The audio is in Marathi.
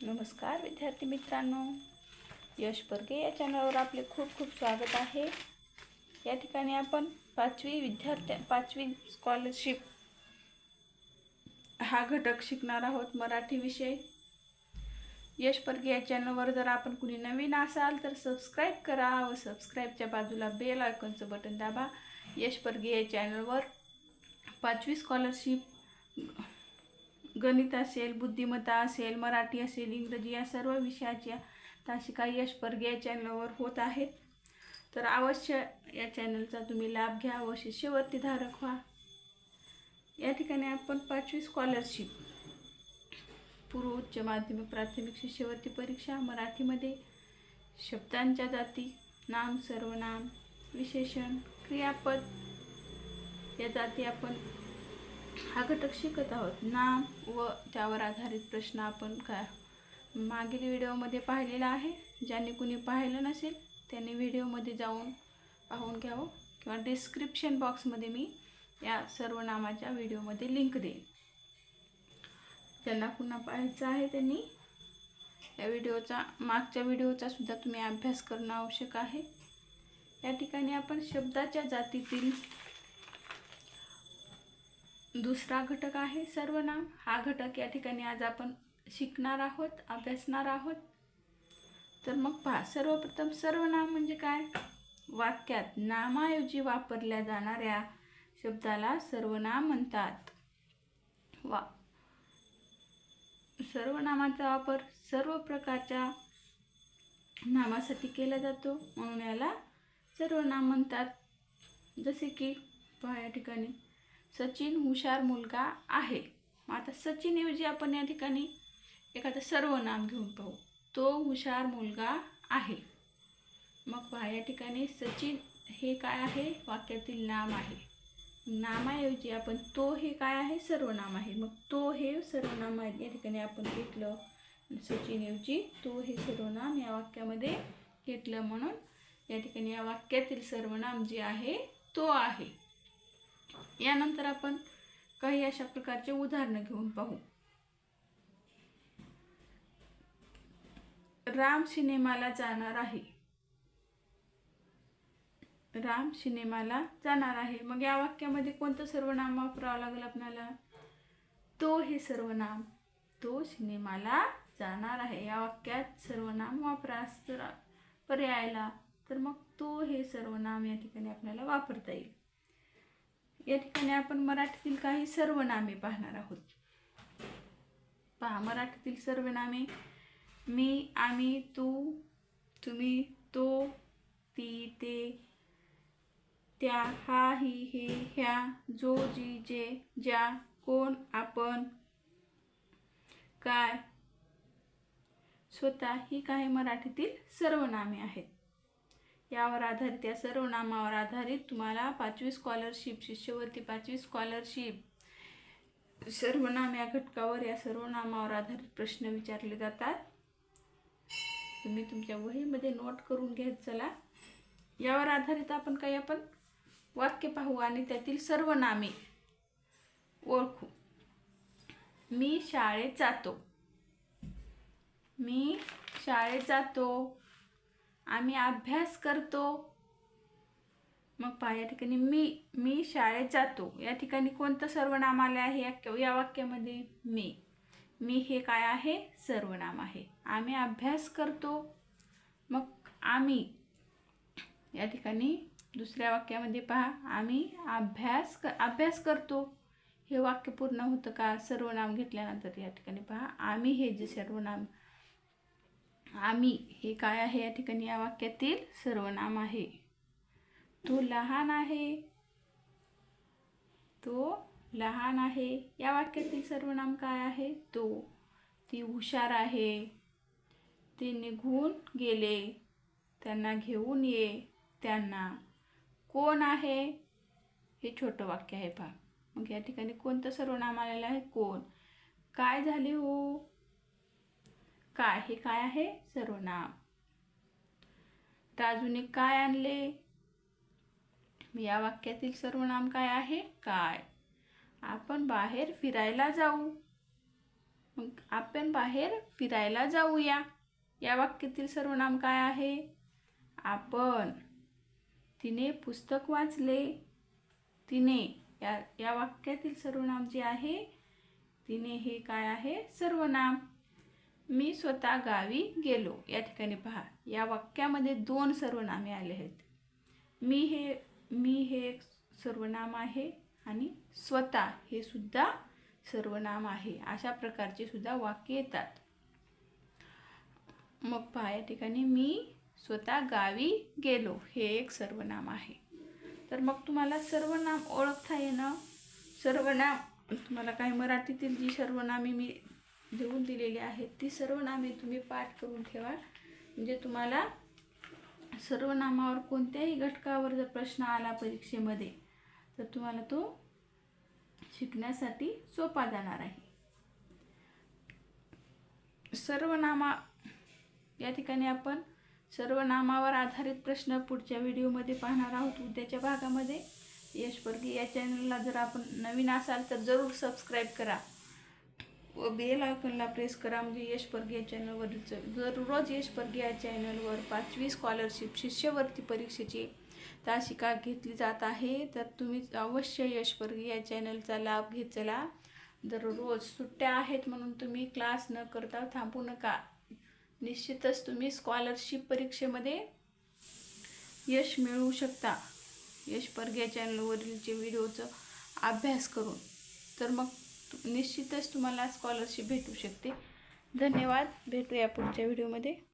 नमस्कार विद्यार्थी मित्रांनो. यश परगे या चॅनलवर आपले खूप खूप स्वागत आहे. या ठिकाणी आपण पाचवी विद्यार्थ्या पाचवी स्कॉलरशिप हा घटक शिकणार आहोत मराठी विषय. यश परगे या चॅनलवर जर आपण कुणी नवीन असाल तर सबस्क्राईब करा व सबस्क्राईबच्या बाजूला बेल आयकॉनचं बटन दाबा. यश परगे या चॅनलवर पाचवी स्कॉलरशिप गणित असेल बुद्धिमत्ता असेल मराठी असेल इंग्रजी या सर्व विषयाच्या तासिका यश परगे या चॅनलवर होत आहेत. तर अवश्य या चॅनलचा तुम्ही लाभ घ्या व शिष्यवृत्ती धारक व्हा. या ठिकाणी आपण पाचवी स्कॉलरशिप पूर्व उच्च माध्यमिक प्राथमिक शिष्यवृत्ती परीक्षा मराठीमध्ये. शब्दांच्या जाती नाम सर्वनाम विशेषण क्रियापद. या जाती आपण हा घटक शिकत आहोत. नाम व त्यावर आधारित प्रश्न आपण काय मागील व्हिडिओमध्ये पाहिलेला आहे. ज्यांनी कुणी पाहिलं नसेल त्यांनी व्हिडिओमध्ये जाऊन पाहून घ्यावं किंवा डिस्क्रिप्शन बॉक्समध्ये मी या सर्व नामाच्या व्हिडिओमध्ये लिंक देईन. ज्यांना पुन्हा पाहायचं आहे त्यांनी या व्हिडिओचा मागच्या व्हिडिओचा सुद्धा तुम्ही अभ्यास करणं आवश्यक आहे. या ठिकाणी आपण शब्दाच्या जातीतील दुसरा घटक आहे सर्वनाम हा घटक या ठिकाणी आज आपण शिकणार आहोत अभ्यासणार आहोत. तर मग पहा सर्वप्रथम सर्वनाम म्हणजे काय? वाक्यात नामाऐवजी वापरल्या जाणाऱ्या शब्दाला सर्वनाम म्हणतात. वा. सर्वनामाचा वापर सर्व प्रकारच्या नामासाठी केला जातो. म्हणून याला सर्वनाम म्हणतात. जसे की पहा या ठिकाणी. सचिन हुशार मुलगा आहे. मग आता सचिनऐवजी आपण या ठिकाणी एखादं सर्वनाम घेऊन पाहू. तो हुशार मुलगा आहे. मग पहा या ठिकाणी सचिन हे काय आहे? वाक्यातील नाम आहे. नामाऐवजी आपण तो हे काय आहे? सर्वनाम आहे. मग तो हे सर्वनाम आहे. या ठिकाणी आपण घेतलं. सचिनऐवजी तो हे सर्वनाम या वाक्यामध्ये घेतलं म्हणून या ठिकाणी या वाक्यातील सर्वनाम जे आहे तो आहे. यानंतर आपण काही अशा प्रकारचे उदाहरणं घेऊन पाहू. राम सिनेमाला जाणार आहे. राम सिनेमाला जाणार आहे. मग या वाक्यामध्ये कोणतं सर्वनाम वापरावं लागेल आपल्याला? तो हे सर्वनाम. तो सिनेमाला जाणार आहे. या वाक्यात सर्वनाम वापरा. तर पर्यायला. तर मग तो हे सर्वनाम या ठिकाणी आपल्याला वापरता येईल. या ठिकाणी आपण मराठीतील काही सर्वनामे पाहणार आहोत. पहा मराठीतील सर्वनामे मी आम्ही तू तुम्ही तो ती ते त्या हा ही हे ह्या जो जी जे ज्या कोण आपण काय स्वतः ही काही मराठीतील सर्वनामे आहेत. यावर आधारित या सर्वनामावर आधारित तुम्हाला पाचवी स्कॉलरशिप शिष्यवृत्ती पाचवी स्कॉलरशिप सर्वनाम या घटकावर या सर्वनामावर आधारित प्रश्न विचारले जातात. तुम्ही तुमच्या वहीमध्ये नोट करून घेत चला. यावर आधारित आपण काही आपण वाक्य पाहू आणि त्यातील सर्वनामे ओळखू. मी शाळेत जातो. मी शाळेत जातो. आम्ही अभ्यास करतो. मग पहा या ठिकाणी मी मी शाळेत जातो. या ठिकाणी कोणतं सर्वनाम आले आहे? या या वाक्यामध्ये मी. मी हे काय आहे? सर्वनाम आहे. आम्ही अभ्यास करतो. मग आम्ही या ठिकाणी दुसऱ्या वाक्यामध्ये पहा. आम्ही अभ्यास क अभ्यास करतो. हे वाक्य पूर्ण होतं का? सर्वनाम घेतल्यानंतर या ठिकाणी पहा. आम्ही हे जे सर्वनाम आम्ही हे काय आहे या ठिकाणी या वाक्यातील सर्वनाम आहे. तो लहान आहे. तो लहान आहे. या वाक्यातील सर्वनाम काय आहे? तो. ती हुशार आहे. ते निघून गेले. त्यांना घेऊन ये. त्यांना कोण आहे? हे छोटं वाक्य आहे पहा. मग या ठिकाणी कोणतं सर्वनाम आलेलं आहे? कोण. काय झाले हो? काय हे काय आहे? सर्वनाम. राजूने काय आणले? या वाक्यातील सर्वनाम काय आहे? काय. आपण बाहेर फिरायला जाऊ. मग आपण बाहेर फिरायला जाऊया. या वाक्यातील सर्वनाम काय आहे? आपण. तिने पुस्तक वाचले. तिने या या वाक्यातील सर्वनाम जे आहे तिने हे काय आहे? सर्वनाम. मी स्वतः गावी गेलो. या ठिकाणी पहा या वाक्यामध्ये दोन सर्वनामे आले आहेत. मी हे मी हे एक सर्वनाम आहे आणि स्वतः हे सुद्धा सर्वनाम आहे. अशा प्रकारचे सुद्धा वाक्य येतात. मग पहा या ठिकाणी मी स्वतः गावी गेलो. हे एक सर्वनाम आहे. तर मग तुम्हाला सर्वनाम ओळखता येणं सर्वनाम तुम्हाला काही मराठीतील जी सर्वनामे मी देऊन दिलेली आहेत. ती सर्वनामे तुम्ही पाठ करून ठेवा. म्हणजे तुम्हाला सर्वनामावर कोणत्याही घटकावर जर प्रश्न आला परीक्षेमध्ये तर तुम्हाला तो शिकण्यासाठी सोपा जाणार आहे. सर्वनामा या ठिकाणी आपण सर्वनामावर आधारित प्रश्न पुढच्या व्हिडिओमध्ये पाहणार आहोत. उद्याच्या भागामध्ये यश परगी या चॅनलला जर आपण नवीन असाल तर जरूर सबस्क्राईब करा. व बेल आयकॉनला प्रेस करा. म्हणजे यश परगे या दररोज यश परगिया चॅनलवर पाचवी स्कॉलरशिप शिष्यवृत्ती परीक्षेची तासिका घेतली जात आहे. तर तुम्ही अवश्य यश परगिया चॅनलचा लाभ घेत चला. दररोज सुट्ट्या आहेत म्हणून तुम्ही क्लास न करता थांबू नका. निश्चितच तुम्ही स्कॉलरशिप परीक्षेमध्ये यश मिळवू शकता. यश परग्या चॅनलवरीलचे व्हिडिओचं अभ्यास करून. तर मग निश्चितच तुम्हाला स्कॉलरशिप भेटू शकते. धन्यवाद. भेटूया पुढच्या व्हिडिओमध्ये